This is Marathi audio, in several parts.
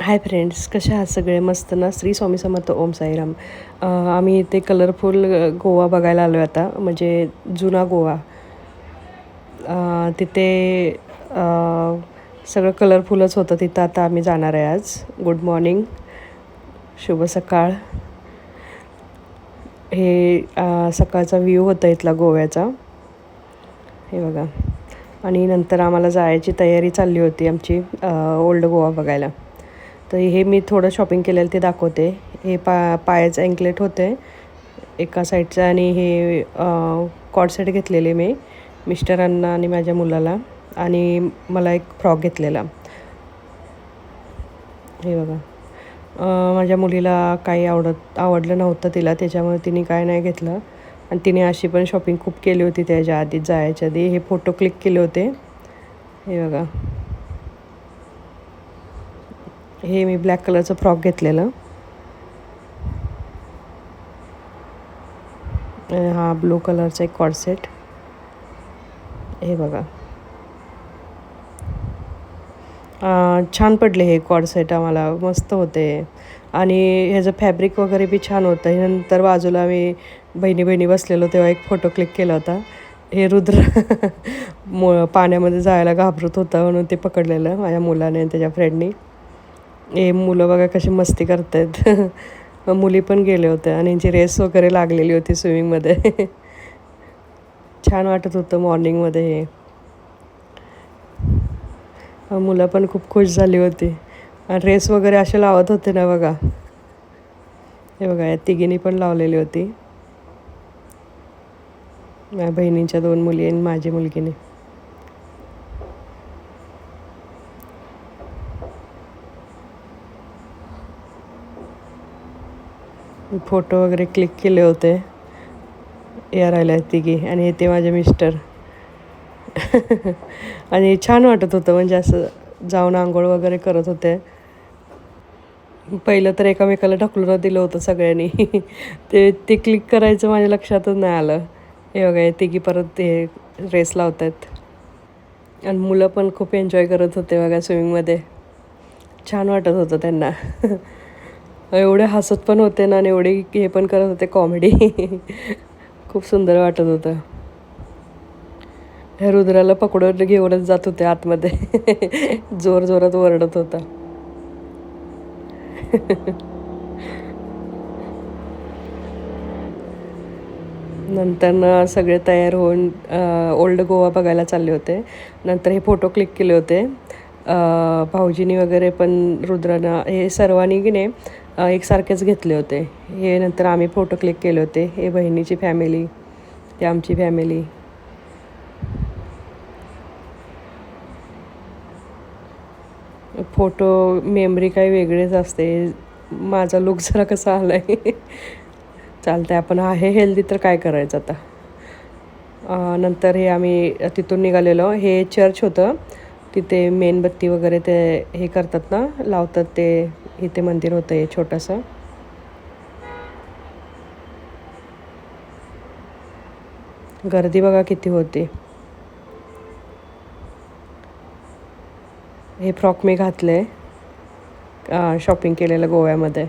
हाय फ्रेंड्स कसे आहात सगळे? मस्त ना? श्री स्वामी समर्थ ओम साईराम. आम्ही इथे कलरफुल गोवा बघायला आलो आहे आता म्हणजे जुना गोवा. तिथे सगळं कलरफुलच होतं तिथं. आता आम्ही जाणार आहे आज. गुड मॉर्निंग शुभ सकाळ. हे सकाळचा व्ह्यू होता इथला गोव्याचा. हे बघा. आणि नंतर आम्हाला जायची तयारी चालली होती आमची ओल्ड गोवा बघायला. तर हे मी थोडं शॉपिंग केलेलं ते दाखवते. हे पा पायाचं अँकलेट होते एका साईडचं आणि हे कॉडसेट घेतलेले मी मिस्टरांना आणि माझ्या मुलाला आणि मला एक फ्रॉक घेतलेला. हे बघा. माझ्या मुलीला काही आवडत आवडलं नव्हतं तिला त्याच्यामुळे तिने काय नाही घेतलं. आणि तिने अशी पण शॉपिंग खूप केली होती त्याच्या आधी जायच्या आधी. हे फोटो क्लिक केले होते. हे बघा. हे मी ब्लॅक कलरचं फ्रॉक घेतलेलं. हा ब्लू कलरचा एक कॉडसेट हे बघा. छान पडले हे कॉडसेट आम्हाला. मस्त होते. आणि ह्याचं फॅब्रिक वगैरे बी छान होतं. नंतर बाजूला मी बहिणी बहिणी बसलेलो तेव्हा एक फोटो क्लिक केला होता. हे रुद्र मु पाण्यामध्ये जायला घाबरत होतं म्हणून ते पकडलेलं माझ्या मुलाने आणि त्याच्या फ्रेंडनी हे मुलं बघा कशी मस्ती करतायत. आहेत मुली पण गेले होते आणि यांची रेस वगैरे लागलेली होती स्विमिंगमध्ये छान वाटत होतं मॉर्निंगमध्ये हे. मुलं पण खूप खुश झाली होती. आणि रेस वगैरे असे लावत होते ना बघा. हे बघा या तिघींनी पण लावलेली होती. माझ्या बहिणींच्या दोन मुली आणि माझी मुलगीने. फोटो वगैरे क्लिक केले होते. या राहिल्या तिघी आणि हे ते माझे मिस्टर. आणि छान वाटत होतं म्हणजे असं जाऊन आंघोळ वगैरे करत होते. पहिलं तर एकामेकाला ढकलून दिलं होतं सगळ्यांनी. ते ते क्लिक करायचं माझ्या लक्षातच नाही आलं. हे वगैरे हे तिघी परत ते रेस लावत आहेत आणि मुलं पण खूप एन्जॉय करत होते बघा स्विमिंगमध्ये छान वाटत होतं त्यांना. एवढे हसत पण होते ना आणि एवढे हे पण करत होते कॉमेडी खूप सुंदर वाटत होतं. ह्या रुद्राला पकडून घेऊनच जात होते आतमध्ये. जोर जोरात ओरडत होता. नंतर सगळे तयार होऊन ओल्ड गोवा बघायला चालले होते. नंतर हे फोटो क्लिक केले होते. भाऊजीनी वगैरे पण रुद्रानं हे सर्वांनी की नाही एकसारखेच घेतले होते. हे नंतर आम्ही फोटो क्लिक केले होते. हे बहिणीची फॅमिली ते आमची फॅमिली. फोटो मेमरी काही वेगळीच असते. माझा लुक जरा कसा आला आहे चालतं आहे आपण आहे हेल्दी तर काय करायचं आता? नंतर हे आम्ही तिथून निघालेलो. हे चर्च होतं. तिथे मेणबत्ती वगैरे ते हे करतात ना लावतात ते इथे मंदिर होतं हे छोटंसं. गर्दी बघा किती होती. हे फ्रॉक मी घातले शॉपिंग केलेलं गोव्यामध्ये.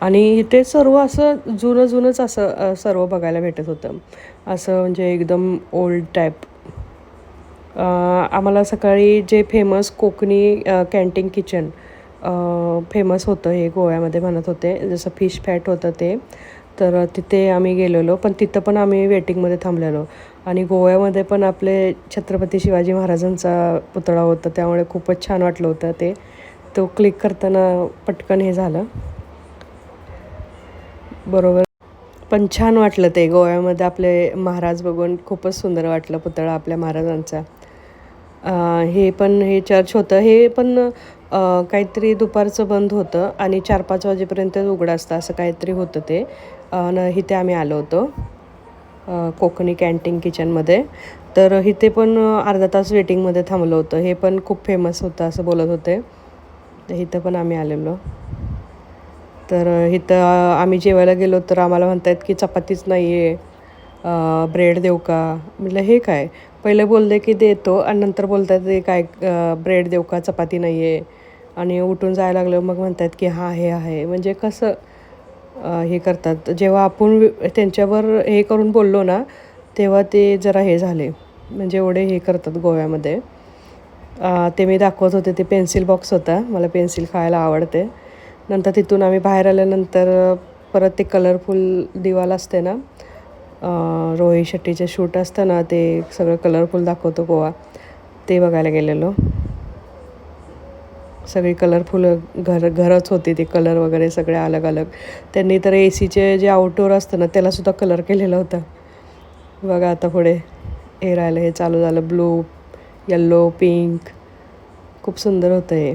आणि इथे सर्व असं जुनं जुनंच असं सर्व बघायला भेटत होतं. असं म्हणजे एकदम ओल्ड टाईप आम्हाला सकाळी जे famous Konkani canteen kitchen famous होतं हे गोव्यामध्ये म्हणत होते. जसं फिश फॅट होतं ते. तर तिथे आम्ही गेलेलो पण तिथं पण आम्ही वेटिंगमध्ये थांबलेलो. आणि गोव्यामध्ये पण आपले छत्रपती शिवाजी महाराजांचा पुतळा होता त्यामुळे खूपच छान वाटलं होतं ते. तो क्लिक करताना पटकन हे झालं. बरोबर. पण छान वाटलं ते गोव्यामध्ये आपले महाराज बघून खूपच सुंदर वाटलं पुतळा आपल्या महाराजांचा. हे पण हे चर्च होतं. हे पण काहीतरी दुपारचं बंद होतं आणि चार पाच वाजेपर्यंत उघडं असतं असं काहीतरी होतं ते. न इथे आम्ही आलो होतो कोकणी कॅन्टीन किचनमध्ये तर इथे पण अर्धा तास वेटिंगमध्ये थांबलं होतं. हे पण खूप फेमस होतं असं बोलत होते. तर इथं पण आम्ही आलेलो. तर इथं आम्ही जेवायला गेलो तर आम्हाला म्हणतायत की चपातीच नाही आहे ब्रेड देऊ का? म्हटलं हे काय? पहिले बोलले की देतो आणि नंतर बोलतात ते काय ब्रेड देऊ का? चपाती नाही आहे आणि उठून जायला लागलं मग म्हणतात की हा हे आहे. म्हणजे कसं हे करतात. जेव्हा आपण त्यांच्यावर हे करून बोललो ना तेव्हा ते जरा हे झाले. म्हणजे एवढे हे करतात गोव्यामध्ये. ते मी दाखवत होते. ते पेन्सिल बॉक्स होता. मला पेन्सिल खायला आवडते. नंतर तिथून आम्ही बाहेर आल्यानंतर परत ते कलरफुल दिवाल असते ना रोहित शेट्टीचे शूट असतं ना ते सगळं कलरफुल दाखवतो गोवा. ते बघायला गेलेलो. सगळी कलरफुल घर घरच होती ते कलर वगैरे सगळे अलग अलग त्यांनी तर ए सीचे जे आउटडोअर असतं ना त्यालासुद्धा कलर केलेलं होतं. बघा आता पुढे. हे राहिलं हे चालू झालं. ब्लू यल्लो पिंक खूप सुंदर होतं हे.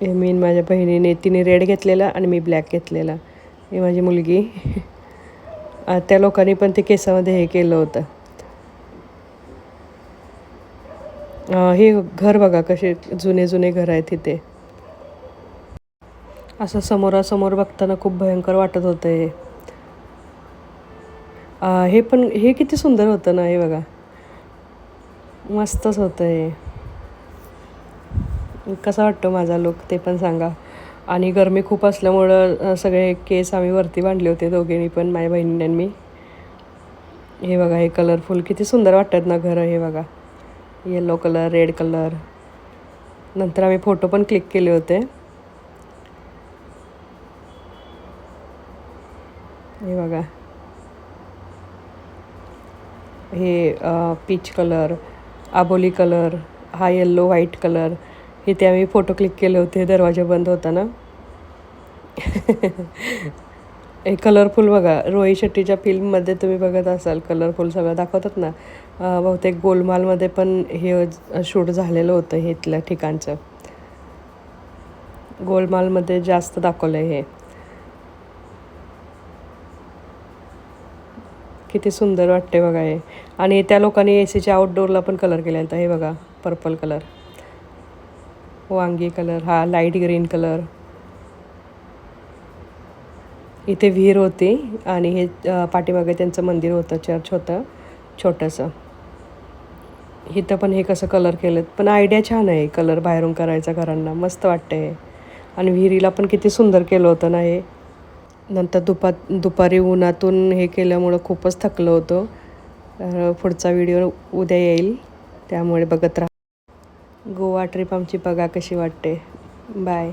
हे मी माझ्या बहिणीने तिने रेड घेतलेला आणि मी ब्लॅक घेतलेला. ही माझी मुलगी. त्या लोकांनी पण ते केसामध्ये हे केलं होतं. हे घर बघा कसे जुने जुने घर आहेत तिथे. असं समोरासमोर बघताना खूप भयंकर वाटत होतं हे. हे पण हे किती सुंदर होतं ना हे बघा. मस्तच होतं हे. कसा वाटतो माझा लुक ते पण सांगा. आणि गरमी खूप असल्यामुळं सगळे केस आम्ही वरती बांधले होते दोघींनी पण माझ्या बहिणीने मी. हे बघा हे कलरफुल किती सुंदर वाटतात ना घरं हे बघा. येलो कलर रेड कलर नंतर आम्ही फोटो पण क्लिक केले होते. हे बघा. हे पीच कलर आबोली कलर हा येल्लो व्हाईट कलर इथे आम्ही फोटो क्लिक केले होते दरवाजा बंद होता ना हे कलरफुल बघा. रोहित शेट्टीच्या फिल्ममध्ये तुम्ही बघत असाल कलरफुल सगळं. दाखवतात ना बहुतेक गोलमालमध्ये पण हे शूट झालेलं होतं हे इथल्या ठिकाणचं. गोलमालमध्ये जास्त दाखवलं हे. किती सुंदर वाटते बघा हे. आणि त्या लोकांनी ए सीच्या आउटडोअरला पण कलर केलेला होता हे बघा पर्पल कलर हो, वांगी कलर हा लाइट ग्रीन कलर इथे विहीर होती आणि हे पाठीमागे त्यांचं मंदिर होतं चर्च होतं छोटंसं. इथं पण हे कसं कलर केलं पण आयडिया छान आहे कलर बाहेरून करायचा घरांना मस्त वाटतं आणि विहिरीला पण किती सुंदर केलं होतं ना हे. नंतर दुपा दुपारी उन्हातून हे केल्यामुळं खूपच थकलं होतं. पुढचा व्हिडिओ उद्या येईल त्यामुळे बघत राहा. गोवा ट्रिप आमची बघा कशी वाटते. बाय